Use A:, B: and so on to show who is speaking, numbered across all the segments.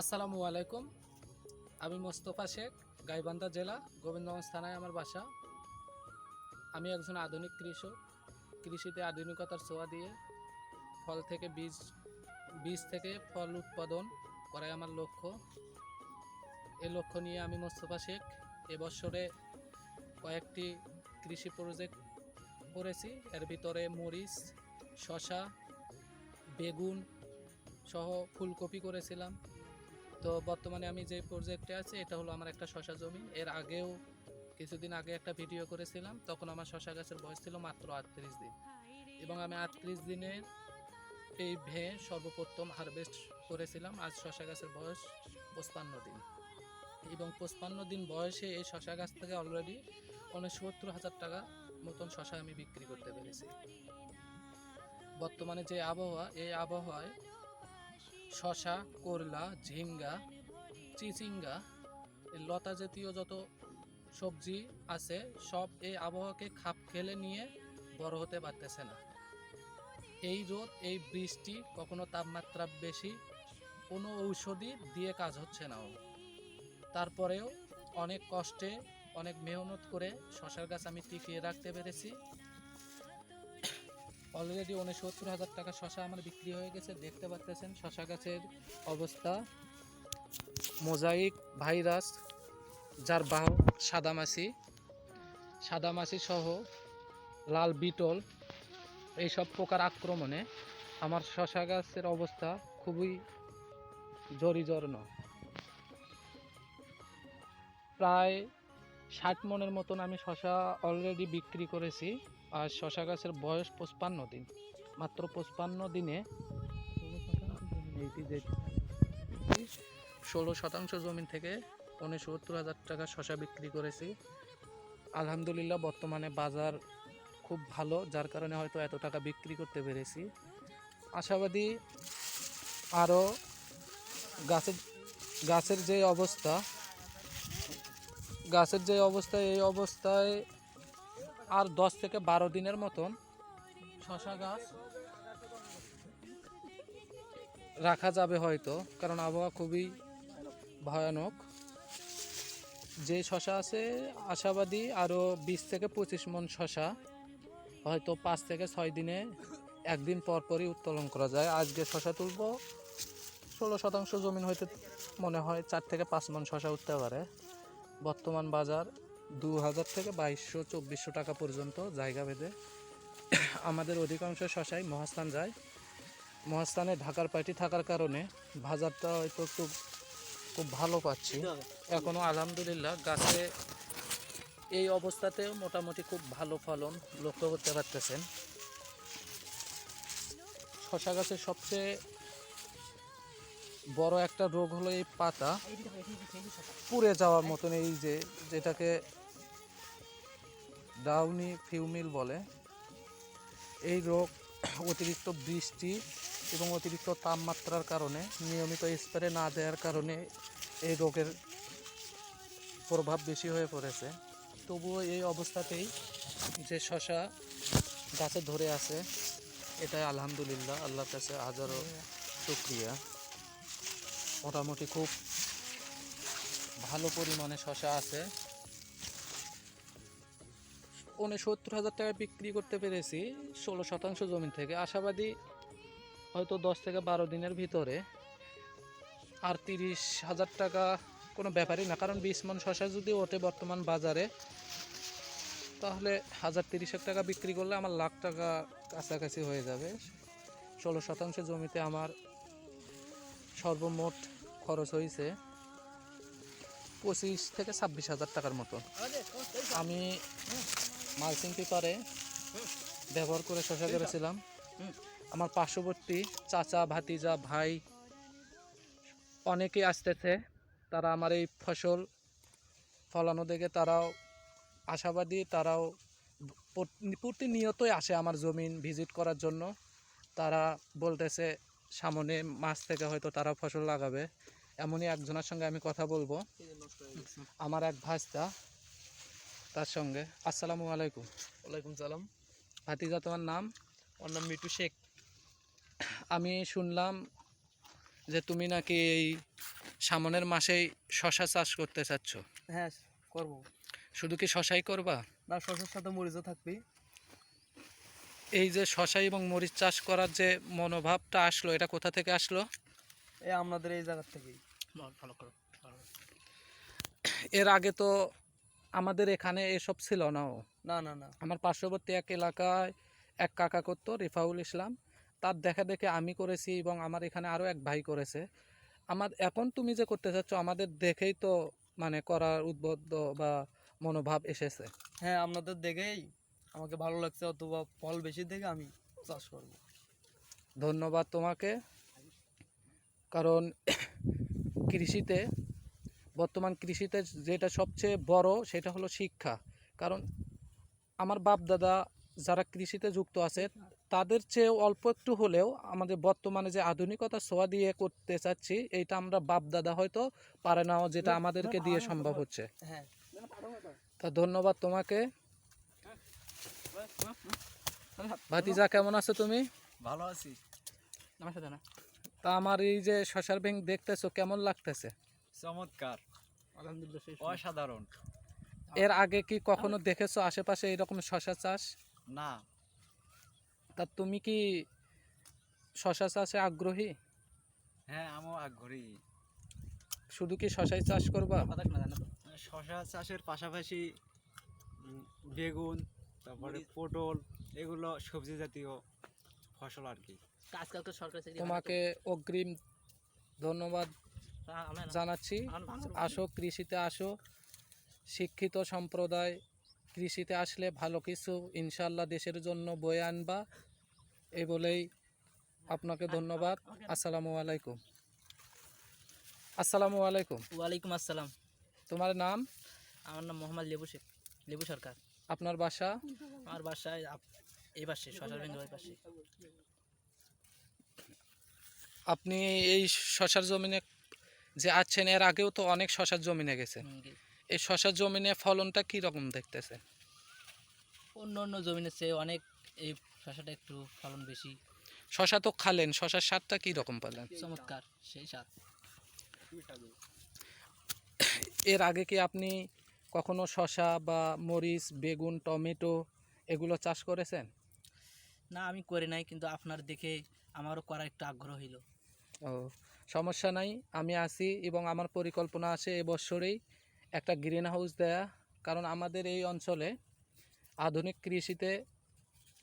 A: আসসালামু আলাইকুম। আমি মোস্তফা শেখ, গাইবান্ধা জেলা, গোবিন্দগঞ্জ থানায় আমার বাসা। আমি একজন আধুনিক কৃষক। কৃষিতে আধুনিকতার ছোঁয়া দিয়ে ফল থেকে বীজ বীজ থেকে ফল উৎপাদন করাই আমার লক্ষ্য। এই লক্ষ্য নিয়ে আমি মোস্তফা শেখ এবছরে কয়েকটি কৃষি প্রজেক্ট করেছি। এর ভিতরে মরিচ শশা বেগুন সহ ফুলকপি করেছিলাম। তো বর্তমানে আমি যে প্রজেক্টে আছি, এটা হলো আমার একটা শশা জমি। এর আগেও কিছুদিন আগে একটা ভিডিও করেছিলাম, তখন আমার শশা গাছের বয়স ছিল মাত্র আটত্রিশ দিন। এবং আমি আটত্রিশ দিনে এই ভে সর্বপ্রথম হারভেস্ট করেছিলাম, আজ শশা গাছের বয়স পঁচপান্ন দিন। এবং পঁচপান্ন দিন বয়সে এই শশা গাছ থেকে অলরেডি উনসত্তর হাজার টাকা মতন শশা আমি বিক্রি করতে পেরেছি। বর্তমানে যে আবহাওয়া, এই আবহাওয়ায় শশা, করলা, ঝিঙ্গা, চিচিঙ্গা লতা জাতীয় যত সবজি আছে, সব এই আবহাওয়াকে খাপ খেলে নিয়ে বড় হতে পারতেছে না। এই রোদ, এই বৃষ্টি, কখনো তাপমাত্রা বেশি, কোনো ঔষধি দিয়ে কাজ হচ্ছে না তারপরেও অনেক কষ্টে, অনেক মেহনত করে শশার গাছ আমি টিকিয়ে রাখতে পেরেছি। অলরেডি উনসত্তর হাজার টাকা শশা আমার বিক্রি হয়ে গেছে। দেখতে পাচ্ছেন শশা গাছের অবস্থা। মোজাইক ভাইরাস, যার বাহক সাদামাছি। সাদামাছি সহ লাল বিটল, এইসব পোকার আক্রমণে আমার শশা গাছের অবস্থা খুবই জরিজর্ণ। প্রায় ষাট মনের মতন আমি শশা অলরেডি বিক্রি করেছি। আর শশা গাছের বয়স পঁচপান্ন দিন। মাত্র পঁচপান্ন দিনে ষোলো শতাংশ জমি থেকে উনসত্তর হাজার টাকা শশা বিক্রি করেছি। আলহামদুলিল্লাহ, বর্তমানে বাজার খুব ভালো, যার কারণে হয়তো এত টাকা বিক্রি করতে পেরেছি। আশাবাদী আরও গাছের গাছের যে অবস্থা, গাছের যে অবস্থা, এই অবস্থায় আর দশ থেকে বারো দিনের মতন শশা গাছ রাখা যাবে হয়তো, কারণ আবহাওয়া খুবই ভয়ানক। যে শশা আছে, আশাবাদী আরও বিশ থেকে পঁচিশ মন শশা, হয়তো পাঁচ থেকে ছয় দিনে একদিন পর পরই উত্তোলন করা যায়। আজকে শশা তুলব, ষোলো শতাংশ জমিন হয়তো মনে হয় চার থেকে পাঁচ মন শশা উঠতে পারে। বর্তমান বাজার দু হাজার থেকে বাইশশো, চব্বিশশো টাকা পর্যন্ত জায়গা ভেদে আমাদের অধিকাংশ শশাই মহাস্থান যায়। মহাস্থানে ঢাকার পার্টি থাকার কারণে বাজারটা হয়তো একটু খুব ভালো পাচ্ছি। এখনও আলহামদুলিল্লাহ গাছে এই অবস্থাতেও মোটামুটি খুব ভালো ফলন লক্ষ্য করতে পারতেছেন। শশা গাছের সবচেয়ে বড় একটা রোগ হলো এই পাতা পুড়ে যাওয়ার মতন এই যে, যেটাকে ডাউনি ফিউমিল বলে। এই রোগ অতিরিক্ত বৃষ্টি এবং অতিরিক্ত তাপমাত্রার কারণে, নিয়মিত স্প্রে না দেওয়ার কারণে এই রোগের প্রভাব বেশি হয়ে পড়েছে। তবুও এই অবস্থাতেই যে শশা গাছে ধরে আছে, এটাই আলহামদুলিল্লাহ, আল্লাহর কাছে হাজারো শুক্রিয়া। মোটামুটি খুব ভালো পরিমাণে শশা আছে। উনসত্তর হাজার টাকা বিক্রি করতে পেরেছি ষোলো শতাংশ জমি থেকে। আশাবাদী হয়তো দশ থেকে বারো দিনের ভিতরে আর তিরিশ হাজার টাকা কোনো ব্যাপারই না। কারণ বিশ মন, শশা যদি ওঠে বর্তমান বাজারে, তাহলে হাজার তিরিশেক টাকা বিক্রি করলে আমার লাখ টাকা কাছাকাছি হয়ে যাবে। ষোলো শতাংশ জমিতে আমার সর্বমোট খরচ হয়েছে পঁচিশ থেকে ছাব্বিশ হাজার টাকার মতো। আমি মালচিং পেপারে ব্যবহার করে শশা করেছিলাম। আমার পার্শ্ববর্তী চাচা ভাতিজা ভাই অনেকেই আসতেছে। তারা আমার এই ফসল ফলানো দেখে তারাও আশাবাদী তারাও প্রতিনিয়তই আসে আমার জমিন ভিজিট করার জন্য। তারা বলতেছে সামনে মাস থেকে হয়তো তারা ফসল লাগাবে। এমনই একজনের সঙ্গে আমি কথা বলব। আমার এক ভাস্তা তার সঙ্গে। আসসালামু আলাইকুম।
B: ওয়ালাইকুম সালাম।
A: ভাতিজা তোমার নাম?
B: আমার নাম মিটু শেখ।
A: আমি শুনলাম যে তুমি নাকি এই সামনের মাসেই শশা চাষ করতে চাচ্ছ।
B: হ্যাঁ করব।
A: শুধু কি শশাই করবা?
B: না শশার সাথে মরিচও থাকবি
A: এই যে শশা এবং মরিচ চাষ করার যে মনোভাবটা আসলো এটা কোথা থেকে আসলো?
B: এই আমাদের এই জায়গার থেকেই।
A: ভালো করো এর আগে তো আমাদের এখানে এসব ছিল না
B: না না না।
A: আমার পার্শ্ববর্তী এক এলাকায় এক কাকা করতো রিফাউল ইসলাম। তার দেখা দেখে আমি করেছি এবং আমার এখানে আরও এক ভাই করেছে। আমার এখন তুমি যে করতে চাচ্ছ আমাদের দেখেই তো মানে করার উদ্বুদ্ধ বা মনোভাব এসেছে।
B: হ্যাঁ আপনাদের দেখেই আমাকে ভালো লাগছে অথবা ফল বেশি দেখে আমি চাষ করব।
A: ধন্যবাদ তোমাকে। কারণ কৃষিতে বর্তমান কৃষিতে যেটা সবচেয়ে বড় সেটা হলো শিক্ষা। কারণ আমার বাপ দাদা যারা কৃষিতে যুক্ত আছে তাদের চেয়ে অল্প একটু হলেও আমাদের বর্তমানে যে আধুনিকতা ছোঁয়া দিয়ে করতে চাচ্ছি এইটা আমরা বাপ দাদা হয়তো পারে নাও যেটা আমাদেরকে দিয়ে সম্ভব হচ্ছে।
B: হ্যাঁ।
A: তা ধন্যবাদ তোমাকে। ভাতিজা কেমন আছো তুমি?
B: ভালো আছি।
A: তা আমার এই যে শশার ব্যাংক দেখতেছো কেমন লাগতেছে?
B: চমৎকার। অসাধারণ।
A: এর আগে কি কখনো দেখেছ আশেপাশে এরকম শশা চাষ?
B: না।
A: তা তুমি কি শশা চাষে আগ্রহী?
B: হ্যাঁ আমিও আগ্রহী।
A: শুধু কি শশাই চাষ করবা?
B: শশা চাষের পাশাপাশি বেগুন তারপরে পটল এগুলো সবজি জাতীয় ফসল আর কি।
A: তোমাকে অগ্রিম ধন্যবাদ। জানাচ্ছি আসো কৃষিতে আসো। শিক্ষিত সম্প্রদায় কৃষিতে আসলে ভালো কিছু ইনশাল্লাহ দেশের জন্য বয়ে আনবা এই বলেই আপনাকে ধন্যবাদ। আসসালামু আলাইকুম। আসসালামু আলাইকুম।
C: ওয়ালাইকুম আসসালাম।
A: তোমার নাম?
C: আমার নাম মোহাম্মদ লেবু শেখ লেবু সরকার।
A: আপনার বাসা?
C: আমার বাসায় এই পাশে শশার বেঙ্গল পাশে।
A: আপনি এই শশার জমিনে যে আছেন এর আগেও তো অনেক শশার জমিনে গেছেন।
C: জি।
A: এই শশার জমিনে ফলনটা কি রকম দেখতেছেন?
C: অন্য অন্য জমিনের চেয়ে অনেক এই শশাটা একটু ফলন বেশি।
A: শশা তো খালেন শশার স্বাদটা কি রকম পেলেন?
C: চমৎকার সেই স্বাদ।
A: এর আগে কি আপনি কখনো শশা বা মরিচ বেগুন টমেটো এগুলো চাষ করেছেন?
C: না আমি করি নাই কিন্তু আপনার দেখে আমারও করার একটু আগ্রহ হইল।
A: ও সমস্যা নাই, আমি আছি এবং আমার পরিকল্পনা আছে এবছরেই একটা গ্রিন হাউস দেয়া। কারণ আমাদের এই অঞ্চলে আধুনিক কৃষিতে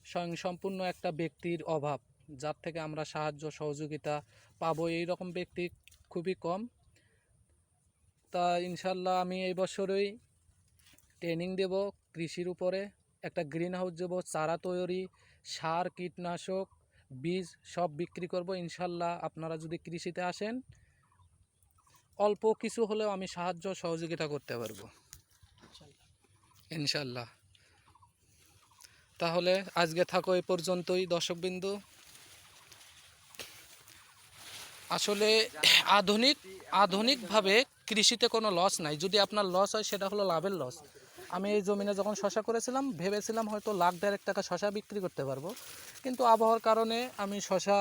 A: স্বয়ংসম্পূর্ণ একটা ব্যক্তির অভাব, যার থেকে আমরা সাহায্য, সহযোগিতা পাবো। এই রকম ব্যক্তি খুবই কম। তা ইনশাল্লাহ আমি এই বছরই ট্রেনিং দেব কৃষির উপরে। একটা গ্রিন হাউস দেবো, চারা তৈরি, সার, কীটনাশক বীজ সব বিক্রি করব, ইনশাল্লাহ আপনারা যদি কৃষিতে আসেন, অল্প কিছু হলেও আমি সাহায্য সহযোগিতা করতে পারব। ইনশাল্লাহ। তাহলে আজকে থাকো এই পর্যন্তই, দর্শকবিন্দু। আসলে আধুনিক, আধুনিকভাবে কৃষিতে কোনো লস নাই। যদি আপনার লস হয়, সেটা হলো লাভের লস আমি এই জমিনে যখন শশা করেছিলাম, ভেবেছিলাম হয়তো লাখ দেড়েক টাকা শশা বিক্রি করতে পারব। কিন্তু আবহাওয়ার কারণে আমি শশা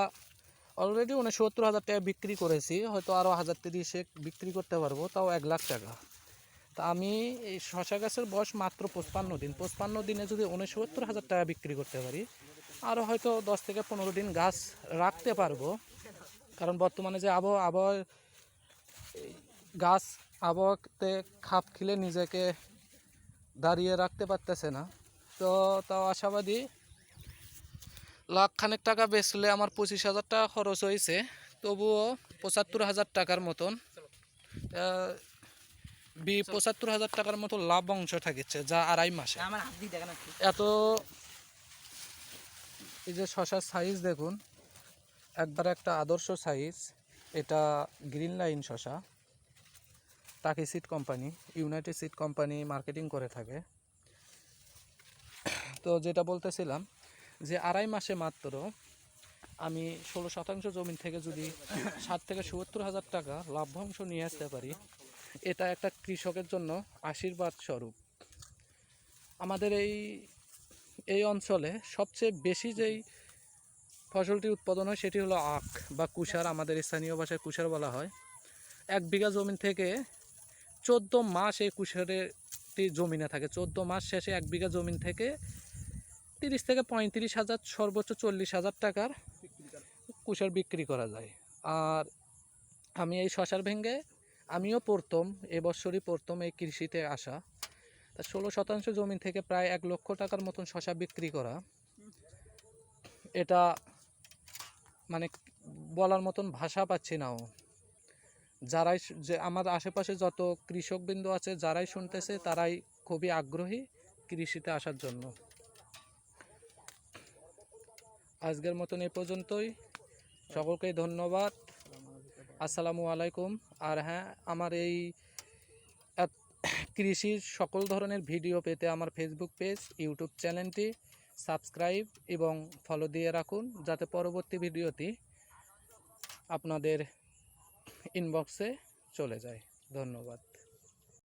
A: অলরেডি উনসত্তর হাজার টাকা বিক্রি করেছি, হয়তো আরও হাজার তিরিশে বিক্রি করতে পারব, তাও এক লাখ টাকা। তা আমি এই শশা গাছের বয়স মাত্র পঁচপান্ন দিন। পঁচপান্ন দিনে যদি উনসত্তর হাজার টাকা বিক্রি করতে পারি আরও হয়তো দশ থেকে পনেরো দিন গাছ রাখতে পারব। কারণ বর্তমানে যে আবহাওয়া আবহাওয়া গাছ আবহাওয়াতে খাপ খিলে নিজেকে দাঁড়িয়ে রাখতে পারতেছে না। তো তাও আশাবাদী লাখ খানেক টাকা বেচলে আমার পঁচিশ হাজার টাকা খরচ হয়েছে তবুও পঁচাত্তর হাজার টাকার মতন বি পঁচাত্তর হাজার টাকার মতো লাভ অংশ থাকিচ্ছে যা আড়াই মাসে। এত এই যে শশার সাইজ দেখুন একবার একটা আদর্শ সাইজ এটা গ্রিন লাইন শশা। Takii seed company united seed company marketing করে থাকে। তো যেটা বলতেছিলাম যে আড়াই মাসে মাত্র আমি ষোলো শতাংশ জমি থেকে যদি ষাট থেকে সত্তর হাজার টাকা লাভ্যাংশ নিয়ে আসতে পারি, এটা একটা কৃষকের জন্য আশীর্বাদ স্বরূপ। আমাদের এই এই অঞ্চলে সবচেয়ে বেশি যেই ফসলটি উৎপাদন হয় সেটি হলো আখ বা কুষার, আমাদের স্থানীয় ভাষায় কুষার বলা হয়। এক বিঘা জমিন থেকে চোদ্দ মাস এই কুশারেরটি জমিনে থাকে। চোদ্দ মাস শেষে এক বিঘা জমিন থেকে তিরিশ থেকে পঁয়ত্রিশ হাজার, সর্বোচ্চ চল্লিশ হাজার টাকার কুশার বিক্রি করা যায়। আর আমি এই শশার ভেঙ্গে আমিও প্রথম এবছরই প্রথম এই কৃষিতে আসা। তা ষোলো শতাংশ জমি থেকে প্রায় এক লক্ষ টাকার মতন শশা বিক্রি করা। এটা মানে বলার মতন ভাষা পাচ্ছি নাও যারাই যে আমার আশেপাশে যত কৃষকবৃন্দ আছে, যারাই শুনতেছে, তারাই খুবই আগ্রহী কৃষিতে আসার জন্য। আজকের মতন এ পর্যন্তই। সকলকেই ধন্যবাদ। আসসালামু আলাইকুম। আর হ্যাঁ আমার এই কৃষির সকল ধরনের ভিডিও পেতে আমার ফেসবুক পেজ ইউটিউব চ্যানেলটি সাবস্ক্রাইব এবং ফলো দিয়ে রাখুন, যাতে পরবর্তী ভিডিওটি আপনাদের ইনবক্সে চলে যায়। ধন্যবাদ।